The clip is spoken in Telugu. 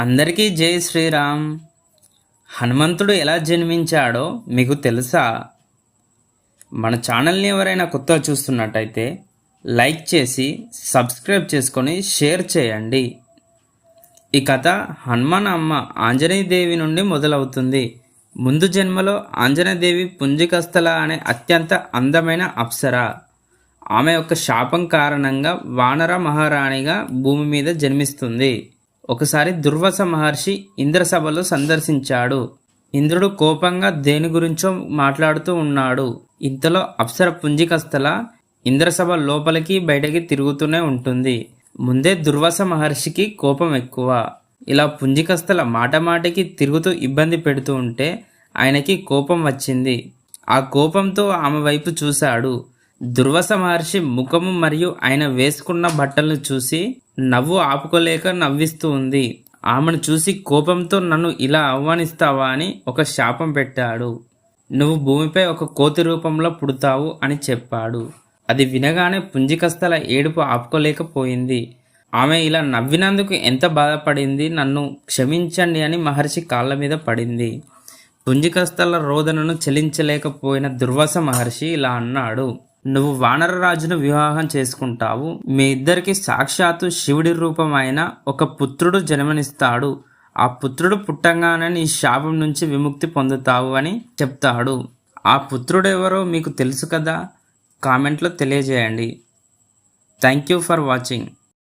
అందరికీ జై శ్రీరామ్. హనుమంతుడు ఎలా జన్మించాడో మీకు తెలుసా? మన ఛానల్ని ఎవరైనా కొత్తగా చూస్తున్నట్టయితే లైక్ చేసి సబ్స్క్రైబ్ చేసుకొని షేర్ చేయండి. ఈ కథ హనుమాన్ అమ్మ ఆంజనేయదేవి నుండి మొదలవుతుంది. ముందు జన్మలో ఆంజనేయదేవి పుంజికస్థల అనే అత్యంత అందమైన అప్సర. ఆమె యొక్క శాపం కారణంగా వానర మహారాణిగా భూమి మీద జన్మిస్తుంది. ఒకసారి దుర్వస మహర్షి ఇంద్రసభలో సందర్శించాడు. ఇంద్రుడు కోపంగా దేని గురించో మాట్లాడుతూ ఉన్నాడు. ఇంతలో అప్సర పుంజికస్థల ఇంద్రసభ లోపలికి బయటకి తిరుగుతూనే ఉంటుంది. ముందే దుర్వాస మహర్షికి కోపం ఎక్కువ. ఇలా పుంజికస్థల మాటమాటకి తిరుగుతూ ఇబ్బంది పెడుతూ ఉంటే ఆయనకి కోపం వచ్చింది. ఆ కోపంతో ఆమె వైపు చూశాడు. దుర్వస మహర్షి ముఖము మరియు ఆయన వేసుకున్న బట్టలను చూసి నవ్వు ఆపుకోలేక నవ్విస్తూ ఉంది. ఆమెను చూసి కోపంతో నన్ను ఇలా ఆహ్వానిస్తావా అని ఒక శాపం పెట్టాడు. నువ్వు భూమిపై ఒక కోతి రూపంలో పుడతావు అని చెప్పాడు. అది వినగానే పుంజికస్తల ఏడుపు ఆపుకోలేకపోయింది. ఆమె ఇలా నవ్వినందుకు ఎంత బాధపడింది నన్ను క్షమించండి అని మహర్షి కాళ్ళ మీద పడింది. పుంజికస్థల రోదనను చెలించలేకపోయిన దుర్వాస మహర్షి ఇలా అన్నాడు. నువ్వు వానరరాజును వివాహం చేసుకుంటావు. మీ ఇద్దరికి సాక్షాత్తు శివుడి రూపమైన ఒక పుత్రుడు జన్మనిస్తాడు. ఆ పుత్రుడు పుట్టంగానే నీ శాపం నుంచి విముక్తి పొందుతావు అని చెప్తాడు. ఆ పుత్రుడు ఎవరో మీకు తెలుసు కదా? కామెంట్లో తెలియజేయండి. Thank you for watching.